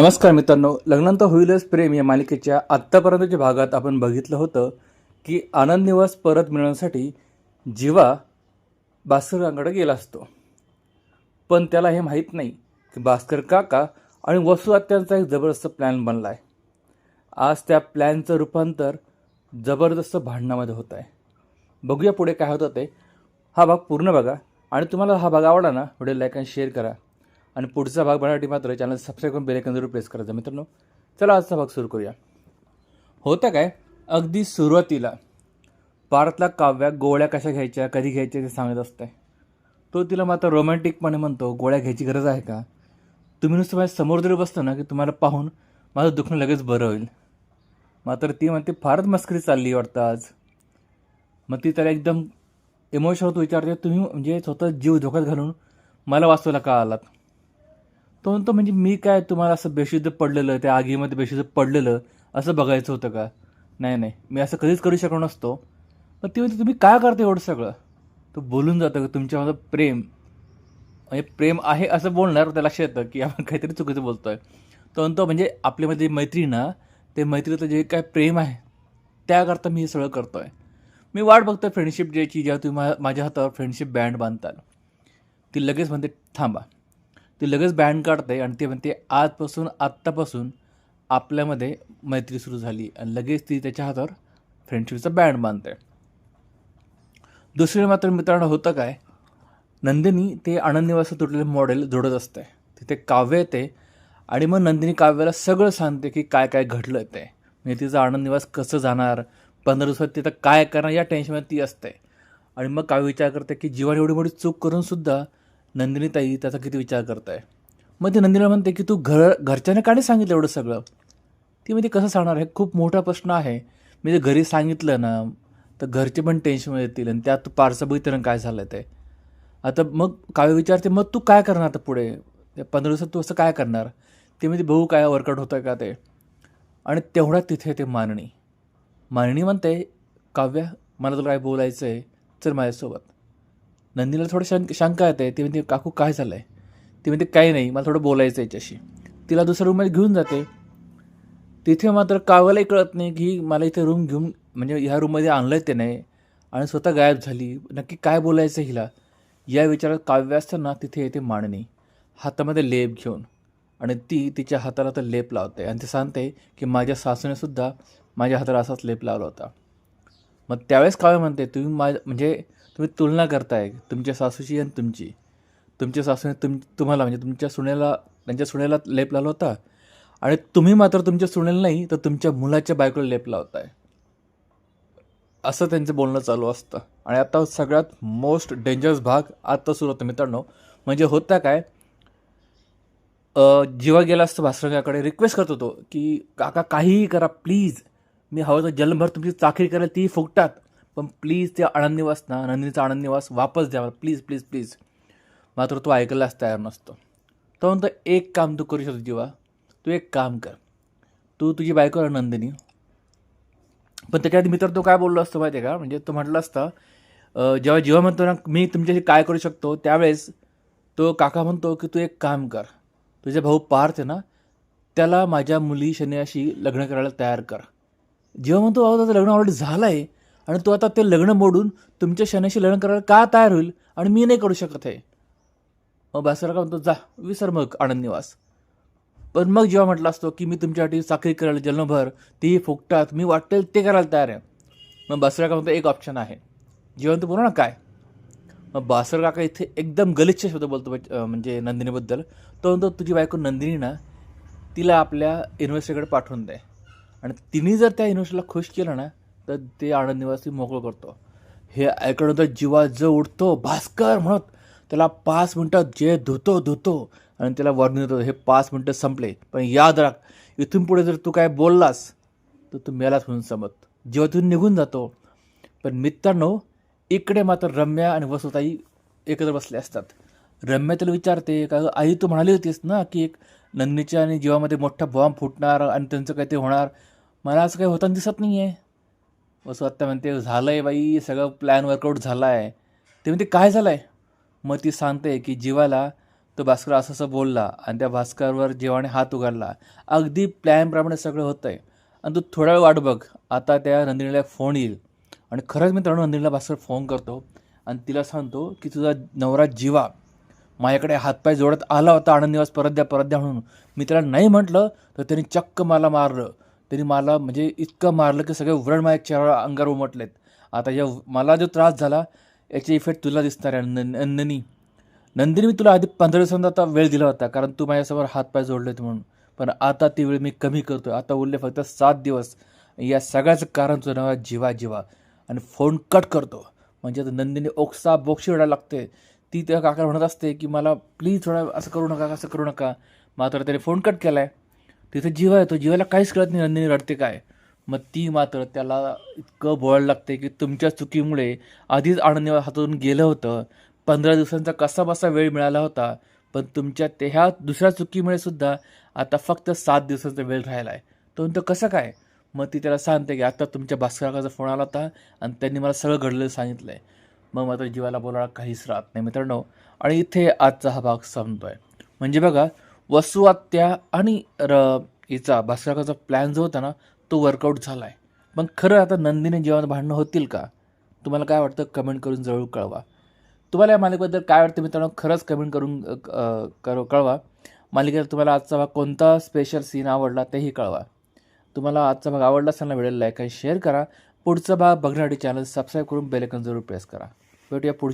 नमस्कार मित्रांनो लग्नांत होईलच प्रेम या मालिकेच्या आत्तापर्यंतच्या भागात आपण बघितलं होतं की आनंद निवास परत मिळवण्यासाठी जीवा भास्करांकडे गेला असतो. पण त्याला हे माहीत नाही की भास्कर काका आणि वसुआत्यांचा एक जबरदस्त प्लॅन बनला आहे आज त्या प्लॅनचं रूपांतर जबरदस्त भांडणामध्ये होत आहे बघूया पुढे काय होतं ते. हा भाग पूर्ण बघा आणि तुम्हाला हा भाग आवडला ना व्हिडिओ लाईक आणि शेअर करा. आणि पुढचा भाग बघण्यासाठी मात्र चॅनल सबस्क्राईब करून बेलेकन जरूर प्रेस करायचा मित्रांनो चला आजचा भाग सुरू करूया. होतं काय? अगदी सुरुवातीला पारतला काव्या गोळ्या कशा घ्यायच्या कधी घ्यायच्या ते सांगत असते तो तिला मात्र रोमॅन्टिकपणे म्हणतो गोळ्या घ्यायची गरज आहे का? तुम्ही नुसतं माझ्यासमोर जरी बसतो ना की तुम्हाला पाहून माझं दुखणं लगेच बरं होईल. मात्र ती म्हणते फारच मस्करी चालली वाटतं आज. मग ती त्याला एकदम इमोशनल होतो विचारते तुम्ही म्हणजे स्वतः जीव धोक्यात घालून मला वाचवायला का आलात? तो म्हणतो म्हणजे मी काय तुम्हाला असं बेशुद्ध पडलेलं त्या आगीमध्ये बेशुद्ध पडलेलं असं बघायचं होतं का? नाही नाही. मी असं कधीच करू शकलो नसतो. पण ती म्हणते तुम्ही काय करता एवढं सगळं? तो बोलून जातं तुमच्या तुमच्यामध्ये प्रेम म्हणजे प्रेम आहे असं बोलणार त्या लक्षात येतं की आपण काहीतरी चुकीचं बोलतोय. तो म्हणतो म्हणजे आपल्यामध्ये मैत्री ना ते मैत्रीचं जे काय प्रेम आहे त्याकरता मी हे सगळं करतोय. मी वाट बघतो फ्रेंडशिप डेची जेव्हा तुम्ही मा- माझ्या हातावर फ्रेंडशिप बँड बांधताल ती लगेच म्हणते थांबा. ती लगेच बँड काढते आणि ते म्हणते आजपासून आत्तापासून आपल्यामध्ये मैत्री सुरू झाली आणि लगेच ती त्याच्या हातावर फ्रेंडशिपचा बँड बांधते दुसरे मात्र मित्रांनो होतं काय? नंदिनी ते आनंद निवास तुटलेलं मॉडेल जोडत असते. तिथे काव्य येते आणि मग नंदिनी काव्याला सगळं सांगते की काय काय घडलं ते. म्हणजे तिचं आनंद निवास कसं जाणार? पंधरा दिवसात तिथं काय करणार? या टेन्शनमध्ये ती असते. आणि मग काव्य विचार करते की जीवन एवढी मोठी चूक करूनसुद्धा नंदिनीताई त्याचा किती विचार करताय? मग ती नंदिनीला म्हणते की तू घर घरच्याने का नाही सांगितलं एवढं सगळं? ती म्हणजे कसं सांगणार? हे खूप मोठा प्रश्न आहे. मी जर घरी सांगितलं ना तर घरचे पण टेन्शनमध्ये येतील आणि त्यात तू पार्सल बघितलं काय झालं ते? आता मग काव्य विचारते मग तू काय करणार आता पुढे? त्या पंधरा दिवसात तू असं काय करणार? ते म्हणजे बघू काय वर्कआउट होतं आहे का ते. आणि तेवढ्या तिथे ते मानणी मानणी म्हणते काव्य मला तुला काय बोलायचं आहे चल माझ्यासोबत. नंदीला थोडं शंक शंका येते. ती म्हणते काकू काय झालं आहे ती म्हणते काही नाही मला थोडं बोलायचं आहे याच्याशी. तिला दुसऱ्या रूममध्ये घेऊन जाते. तिथे मात्र काव्यालाही कळत नाही की मला इथे रूम घेऊन म्हणजे ह्या रूममध्ये आणलं आहे ते नाही. आणि स्वतः गायब झाली. नक्की काय बोलायचं हिला? या विचारात काव्य असताना तिथे येते मांडणी. हातामध्ये लेप घेऊन. आणि ती तिच्या हाताला तर लेप लावते. आणि ती सांगते की माझ्या सासूनेसुद्धा माझ्या हाताला असाच लेप लावला होता. मग त्यावेळेस काव्य म्हणते तुम्ही मा म्हणजे तुम्ही तुलना करताय तुमच्या सासूची आणि तुमची. तुमच्या सासूने तुम तुम्हाला म्हणजे तुमच्या सुनेला त्यांच्या सुनेला लेप लावला होता. आणि तुम्ही मात्र तुमच्या सुनेला नाही तर तुमच्या मुलाच्या बायकोला लेप लावताय. असं त्यांचं बोलणं चालू असतं. आणि आता सगळ्यात मोस्ट डेंजरस भाग आता सुरू होतो मित्रांनो. म्हणजे होता काय अ, जेव्हा गेला असतं भास्करकडे रिक्वेस्ट करत होतो की काका काहीही करा प्लीज मी हवं तर जन्मभर तुमची चाकरी करायला ती फुकटात. पण प्लीज ते आनंद निवास ना नंदिनीचा आनंद वापस द्यावा प्लीज प्लीज प्लीज मात्र तो ऐकायलाच तयार नसतो. तो म्हणतो एक काम तू करू शकतो जीवा. तू एक काम कर. तू तुझी बायको नंदिनी. पण त्याच्यात मी तर तो काय बोललो असतो माहिती आहे का? म्हणजे तो म्हटलं असतं जेव्हा जेव्हा म्हणतो ना मी तुमच्याशी काय करू शकतो त्यावेळेस तो काका म्हणतो की तू एक काम कर. तुझा भाऊ पार्थ आहे ना त्याला माझ्या मुली शनियाशी लग्न करायला तयार कर. जेव्हा म्हणतो भाऊ त्याचं लग्न ऑलरेडी झालं आहे आणि तो आता ते लग्न मोडून तुमच्या शनाशी लग्न करायला का तयार होईल आणि मी नाही करू शकत आहे मग भास्कर का म्हणतो जा विसर मग आनंद निवास पण मग जेव्हा म्हटला असतो की मी तुमच्यासाठी साखरी करायला जन्मभर तेही फुकटात मी वाटेल ते करायला तयार आहे. मग भास्कर का म्हणतो एक ऑप्शन आहे. जेवण तर बोला ना काय? मग बासर काका इथे एकदम गलिच्छ शब्द बोलतो म्हणजे नंदिनीबद्दल. तो म्हणतो तुझी बायको नंदिनी ना तिला आपल्या इन्व्हेस्टरकडे पाठवून दे. आणि तिने जर त्या इन्व्हेस्टरला खुश केलं ना तर ते आनंद निवासी मोकळं करतो. हे ऐकल्यानंतर जीवा ज उठतो. भास्कर म्हणत त्याला पाच मिनटात जे धुतो धुतो. आणि त्याला वर्णन देतो हे पाच मिनटं संपले. पण याद राख इथून पुढे जर तू काय बोललास तर तू मेलाच म्हणून समत जीवातून निघून जातो. पण मित्रांनो इकडे मात्र रम्या आणि वसुताई एकत्र बसले असतात. रम्या त्याला विचारते का आई तू म्हणाली होतीस ना की एक नंदीच्या आणि जीवामध्ये मोठा बॉम्ब फुटणार आणि त्यांचं काही ते होणार? मला असं काही होताना दिसत नाही आहे मग आत्ता म्हणते झालं आहे बाई सगळं प्लॅन वर्कआउट झाला आहे ते म्हणते काय झालं आहे मग ती सांगते की जीवाला तो भास्कर असं असं बोलला आणि त्या भास्करवर जीवाने हात उघडला. अगदी प्लॅनप्रमाणे सगळं होतं आहे आणि तू थोडा वेळ वाट बघ. आता त्या नंदिनीला फोन येईल. आणि खरंच मित्रांनो नंदिनीला भास्कर फोन करतो आणि तिला सांगतो की तुझा नवरा जीवा माझ्याकडे हातपाय जोडत आला होता आनंद निवास परत द्या परत द्या म्हणून. मी त्याला नाही म्हटलं तर त्यांनी चक्क मला मारलं. त्यांनी मला म्हणजे इतकं मारलं की सगळे व्रण माझ्या चेहरा अंगावर उमटलेत. आता या मला जो त्रास झाला याचे इफेक्ट तुला दिसणार आहे नं- नंदिनी. नंदिनी मी तुला आधी पंधरा दिवसांचा आता वेळ दिला होता कारण तू माझ्यासमोर हातपाय जोडले म्हणून. पण आता ती वेळ मी कमी करतो आता उरले फक्त सात दिवस. या सगळ्याचं कारण तुझं नाव जीवा जीवा. आणि फोन कट करतो. म्हणजे आता नंदिनी ओक्सा बोक्षी वेळा लागते. ती त्या काका म्हणत असते की मला प्लीज थोडा असं करू नका असं करू नका. मात्र त्याने फोन कट केला आहे तिथे आहे येतो जीवाला काहीच कळत नाही नंदिनी रडते काय? मग ती मात्र त्याला इतकं बोलायला लागते की तुमच्या चुकीमुळे आधीच आनंदी हातून गेलं होतं. पंधरा दिवसांचा कसा बसा वेळ मिळाला होता पण तुमच्या ते ह्या दुसऱ्या चुकीमुळे सुद्धा आता फक्त सात दिवसाचा वेळ राहिला आहे तो म्हणतो कसं काय? मग ती त्याला सांगते की आता तुमच्या भास्कराकाचा फोन आला होता आणि त्यांनी मला सगळं घडलेलं सांगितलं आहे मग मात्र जीवाला बोलायला काहीच राहत नाही मित्रांनो. आणि इथे आजचा हा भाग संपतो आहे म्हणजे बघा वसू आणि र हिचा भास्कराचा प्लॅन जो होता ना तो वर्कआउट झाला आहे पण खरं आता नंदीने जेव्हा भांडणं होतील का? तुम्हाला काय वाटतं? कमेंट करून जरूर कळवा. तुम्हाला या मालिकेबद्दल काय वाटतं मित्रांनो? खरंच कमेंट करून कर कळवा. मालिकेला तुम्हाला आजचा भाग कोणता स्पेशल सीन आवडला तेही कळवा. तुम्हाला आजचा भाग आवडला असताना ना लाईक आणि शेअर करा. पुढचा भाग बघण्यासाठी चॅनल सबस्क्राईब करून बेलेकन जरूर प्रेस करा. भेटूया पुढच्या